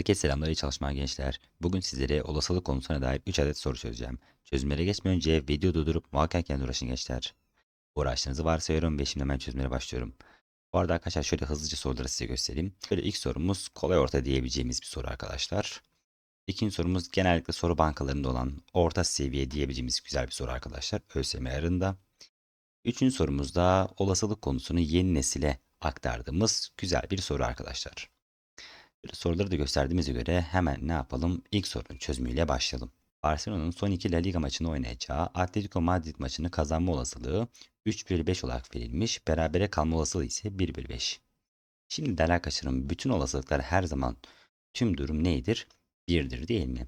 Herkese selamlar, iyi çalışmalar gençler. Bugün sizlere olasılık konusuna dair 3 adet soru çözeceğim. Çözümlere geçmeden önce video durdurup muhakkak kendi uğraşın gençler. Uğraştığınızı varsayıyorum ve şimdi hemen çözümlere başlıyorum. Bu arada arkadaşlar şöyle hızlıca soruları size göstereyim. Şöyle ilk sorumuz kolay orta diyebileceğimiz bir soru arkadaşlar. İkinci sorumuz genellikle soru bankalarında olan orta seviye diyebileceğimiz güzel bir soru arkadaşlar. ÖSYM ayarında. Üçüncü sorumuz da olasılık konusunu yeni nesile aktardığımız güzel bir soru arkadaşlar. Soruları da gösterdiğimize göre hemen ne yapalım? İlk sorunun çözümüyle başlayalım. Barcelona'nın son iki La Liga maçını oynayacağı Atletico Madrid maçını kazanma olasılığı 3 bölü 5 olarak verilmiş. Berabere kalma olasılığı ise 1 bölü 5. Şimdi değerli arkadaşlarım bütün olasılıklar her zaman tüm durum neydir? 1'dir değil mi?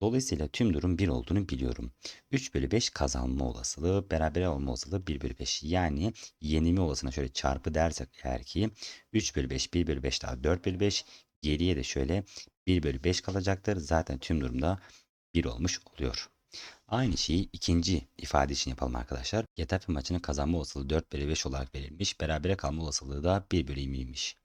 Dolayısıyla tüm durum 1 olduğunu biliyorum. 3 bölü 5 kazanma olasılığı, berabere olma olasılığı 1 bölü 5. Yani yenilme olasılığına şöyle çarpı dersek eğer ki 3 bölü 5, 1 bölü 5 daha 4 bölü 5. Geriye de şöyle 1 bölü 5 kalacaktır. Zaten tüm durumda 1 olmuş oluyor. Aynı şeyi ikinci ifade için yapalım arkadaşlar. Getafe maçının kazanma olasılığı 4 bölü 5 olarak verilmiş. Berabere kalma olasılığı da 1 bölü 20'ymiş.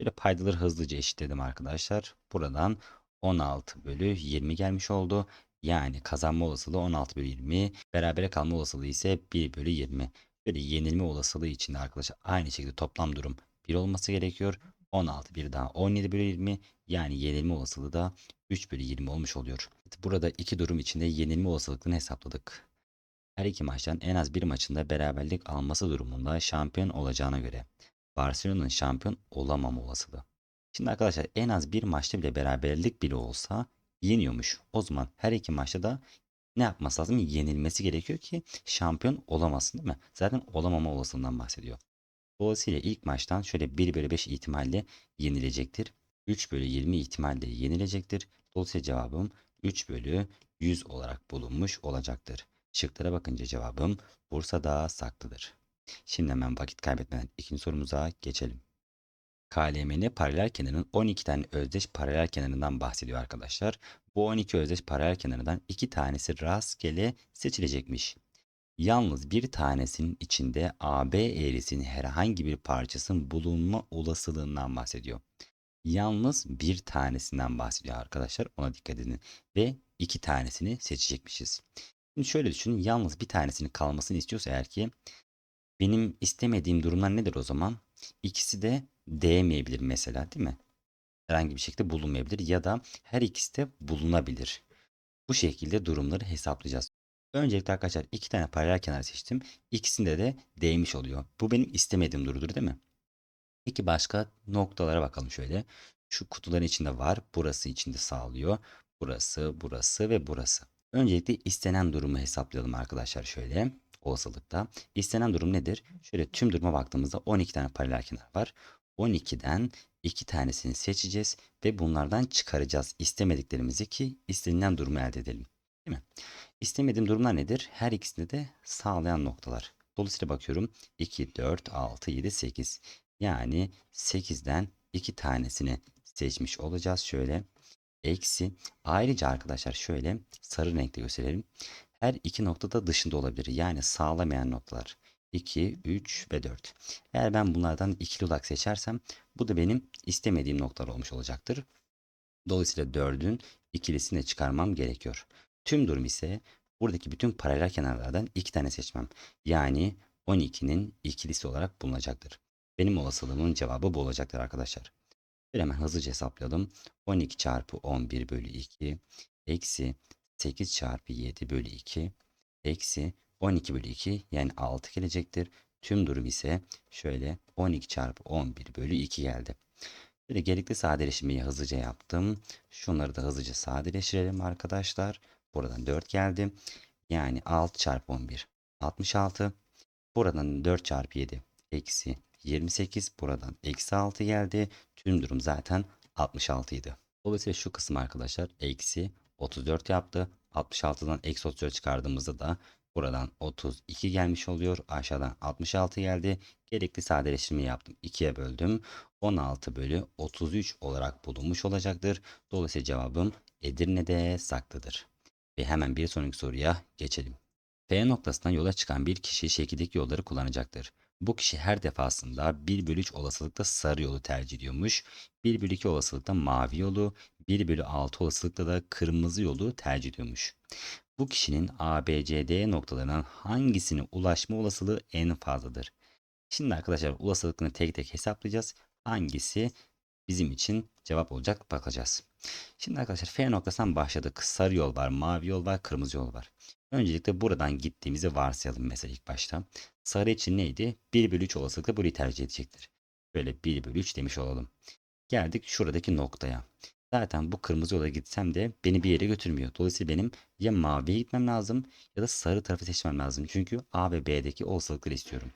Böyle paydaları hızlıca eşitledim arkadaşlar. Buradan 16 bölü 20 gelmiş oldu. Yani kazanma olasılığı 16 bölü 20. Berabere kalma olasılığı ise 1 bölü 20. Böyle yenilme olasılığı için de arkadaşlar aynı şekilde toplam durum 1 olması gerekiyor. 16 bir daha 17 bölü 20 yani yenilme olasılığı da 3 bölü 20 olmuş oluyor. Burada iki durum içinde yenilme olasılıklarını hesapladık. Her iki maçtan en az bir maçında beraberlik alması durumunda şampiyon olacağına göre Barcelona'nın şampiyon olamama olasılığı. Şimdi arkadaşlar en az bir maçta bile beraberlik bile olsa yeniyormuş. O zaman her iki maçta da ne yapması lazım? Yenilmesi gerekiyor ki şampiyon olamasın değil mi? Zaten olamama olasılığından bahsediyor. Dolayısıyla ilk maçtan şöyle 1 bölü 5 ihtimalle yenilecektir. 3 bölü 20 ihtimalle yenilecektir. Dolayısıyla cevabım 3 bölü 100 olarak bulunmuş olacaktır. Şıklara bakınca cevabım Bursa'da saklıdır. Şimdi hemen vakit kaybetmeden ikinci sorumuza geçelim. KLMN paralel kenarın 12 tane özdeş paralel kenarından bahsediyor arkadaşlar. Bu 12 özdeş paralel kenarından 2 tanesi rastgele seçilecekmiş. Yalnız bir tanesinin içinde AB eğrisinin herhangi bir parçasının bulunma olasılığından bahsediyor. Yalnız bir tanesinden bahsediyor arkadaşlar. Ona dikkat edin. Ve iki tanesini seçecekmişiz. Şimdi şöyle düşünün. Yalnız bir tanesinin kalmasını istiyorsa eğer ki benim istemediğim durumlar nedir o zaman? İkisi de değmeyebilir mesela değil mi? Herhangi bir şekilde bulunmayabilir ya da her ikisi de bulunabilir. Bu şekilde durumları hesaplayacağız. Öncelikle arkadaşlar iki tane paralel kenar seçtim. İkisinde de değmiş oluyor. Bu benim istemediğim durudur değil mi? Peki başka noktalara bakalım şöyle. Şu kutuların içinde var. Burası içinde sağlıyor. Burası, burası ve burası. Öncelikle istenen durumu hesaplayalım arkadaşlar şöyle olasılıkta. İstenen durum nedir? Şöyle tüm duruma baktığımızda 12 tane paralel kenar var. 12'den 2 tanesini seçeceğiz ve bunlardan çıkaracağız istemediklerimizi ki istenilen durumu elde edelim. Değil mi? İstemediğim durumlar nedir? Her ikisinde de sağlayan noktalar. Dolayısıyla bakıyorum 2, 4, 6, 7, 8. Yani 8'den 2 tanesini seçmiş olacağız. Şöyle eksi. Ayrıca arkadaşlar şöyle sarı renkte gösterelim. Her iki noktada dışında olabilir. Yani sağlamayan noktalar. 2, 3 ve 4. Eğer ben bunlardan ikili olarak seçersem bu da benim istemediğim noktalar olmuş olacaktır. Dolayısıyla 4'ün ikilisini çıkarmam gerekiyor. Tüm durum ise buradaki bütün paralel kenarlardan iki tane seçmem. Yani 12'nin ikilisi olarak bulunacaktır. Benim olasılığımın cevabı bu olacaktır arkadaşlar. Bir hemen hızlıca hesaplayalım. 12 çarpı 11 bölü 2 eksi 8 çarpı 7 bölü 2 eksi 12 bölü 2 yani 6 gelecektir. Tüm durum ise şöyle 12 çarpı 11 bölü 2 geldi. Böyle gerekli sadeleşmeyi hızlıca yaptım. Şunları da hızlıca sadeleştirelim arkadaşlar. Buradan 4 geldi. Yani 6 çarpı 11 66. Buradan 4 çarpı 7 eksi 28. Buradan eksi 6 geldi. Tüm durum zaten 66 idi. Dolayısıyla şu kısım arkadaşlar eksi 34 yaptı. 66'dan eksi 34 çıkardığımızda da buradan 32 gelmiş oluyor. Aşağıdan 66 geldi. Gerekli sadeleştirmeyi yaptım. 2'ye böldüm. 16 bölü 33 olarak bulunmuş olacaktır. Dolayısıyla cevabım Edirne'de saklıdır. Ve hemen bir sonraki soruya geçelim. F noktasından yola çıkan bir kişi şekildeki yolları kullanacaktır. Bu kişi her defasında 1 bölü 3 olasılıkta sarı yolu tercih ediyormuş. 1 bölü 2 olasılıkta mavi yolu, 1 bölü 6 olasılıkta da kırmızı yolu tercih ediyormuş. Bu kişinin A, B, C, D noktalarından hangisine ulaşma olasılığı en fazladır? Şimdi arkadaşlar olasılıklarını tek tek hesaplayacağız. Hangisi bizim için cevap olacak bakacağız. Şimdi arkadaşlar F noktasından başladık. Sarı yol var, mavi yol var, kırmızı yol var. Öncelikle buradan gittiğimizi varsayalım mesela ilk başta. Sarı için neydi? 1 bölü 3 olasılıkla burayı tercih edecektir. Böyle 1 bölü 3 demiş olalım. Geldik şuradaki noktaya. Zaten bu kırmızı yola gitsem de beni bir yere götürmüyor. Dolayısıyla benim ya maviye gitmem lazım ya da sarı tarafı seçmem lazım. Çünkü A ve B'deki olasılıkları istiyorum.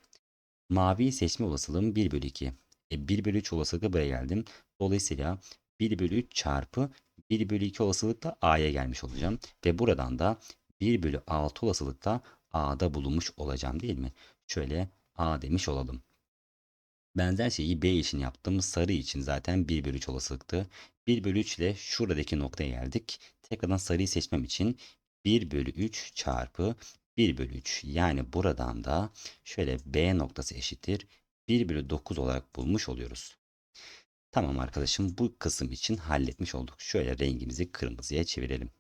Maviyi seçme olasılığım 1 bölü 2. E 1 bölü 3 olasılıkla buraya geldim. Dolayısıyla 1 bölü 3 çarpı 1 bölü 2 olasılıkla A'ya gelmiş olacağım. Ve buradan da 1 bölü 6 olasılıkla A'da bulunmuş olacağım değil mi? Şöyle A demiş olalım. Benzer şeyi B için yaptım. Sarı için zaten 1 bölü 3 olasılıktı. 1 bölü 3 ile şuradaki noktaya geldik. Tekrardan sarıyı seçmem için 1 bölü 3 çarpı 1 bölü 3 yani buradan da şöyle B noktası eşittir 1 bölü 9 olarak bulmuş oluyoruz. Tamam arkadaşım bu kısım için halletmiş olduk. Şöyle rengimizi kırmızıya çevirelim.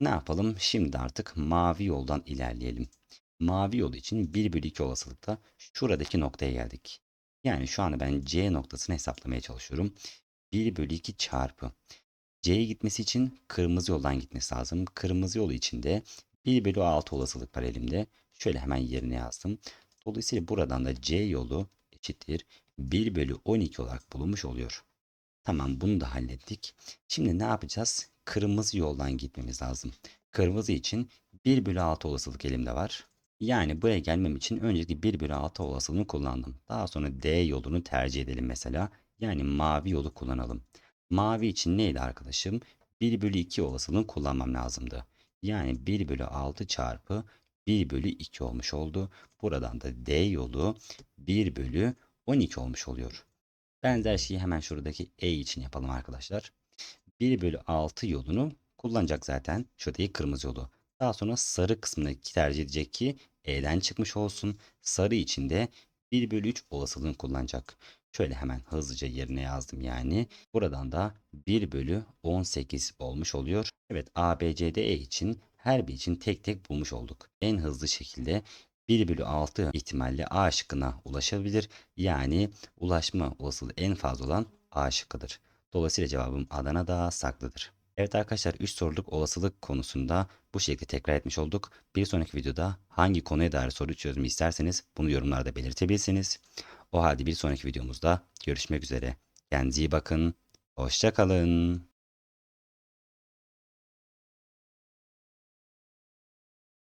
Ne yapalım? Şimdi artık mavi yoldan ilerleyelim. Mavi yol için 1 bölü 2 olasılıkla şuradaki noktaya geldik. Yani şu anda ben C noktasını hesaplamaya çalışıyorum. 1 bölü 2 çarpı. C'ye gitmesi için kırmızı yoldan gitmesi lazım. Kırmızı yolu için de 1 bölü 6 olasılık var elimde. Şöyle hemen yerine yazdım. Dolayısıyla buradan da C yolu eşittir 1 bölü 12 olarak bulunmuş oluyor. Tamam bunu da hallettik. Şimdi ne yapacağız? Kırmızı yoldan gitmemiz lazım. Kırmızı için 1 bölü 6 olasılık elimde var. Yani buraya gelmem için öncelikle 1 bölü 6 olasılığını kullandım. Daha sonra D yolunu tercih edelim mesela. Yani mavi yolu kullanalım. Mavi için neydi arkadaşım? 1 bölü 2 olasılığını kullanmam lazımdı. Yani 1 bölü 6 çarpı 1 bölü 2 olmuş oldu. Buradan da D yolu 1 bölü 12 olmuş oluyor. Benzer şeyi hemen şuradaki E için yapalım arkadaşlar. 1 bölü 6 yolunu kullanacak zaten. Şuradaki kırmızı yolu. Daha sonra sarı kısmını tercih edecek ki E'den çıkmış olsun. Sarı için de 1 bölü 3 olasılığını kullanacak. Şöyle hemen hızlıca yerine yazdım yani. Buradan da 1 bölü 18 olmuş oluyor. Evet A, B, C, D, E için her bir için tek tek bulmuş olduk. En hızlı şekilde 1 bölü 6 ihtimalle A şıkkına ulaşabilir. Yani ulaşma olasılığı en fazla olan A şıkkıdır. Dolayısıyla cevabım Adana'da saklıdır. Evet arkadaşlar 3 soruluk olasılık konusunda bu şekilde tekrar etmiş olduk. Bir sonraki videoda hangi konuya dair soru çözümü isterseniz bunu yorumlarda belirtebilirsiniz. O halde bir sonraki videomuzda görüşmek üzere. Kendinize iyi bakın. Hoşçakalın.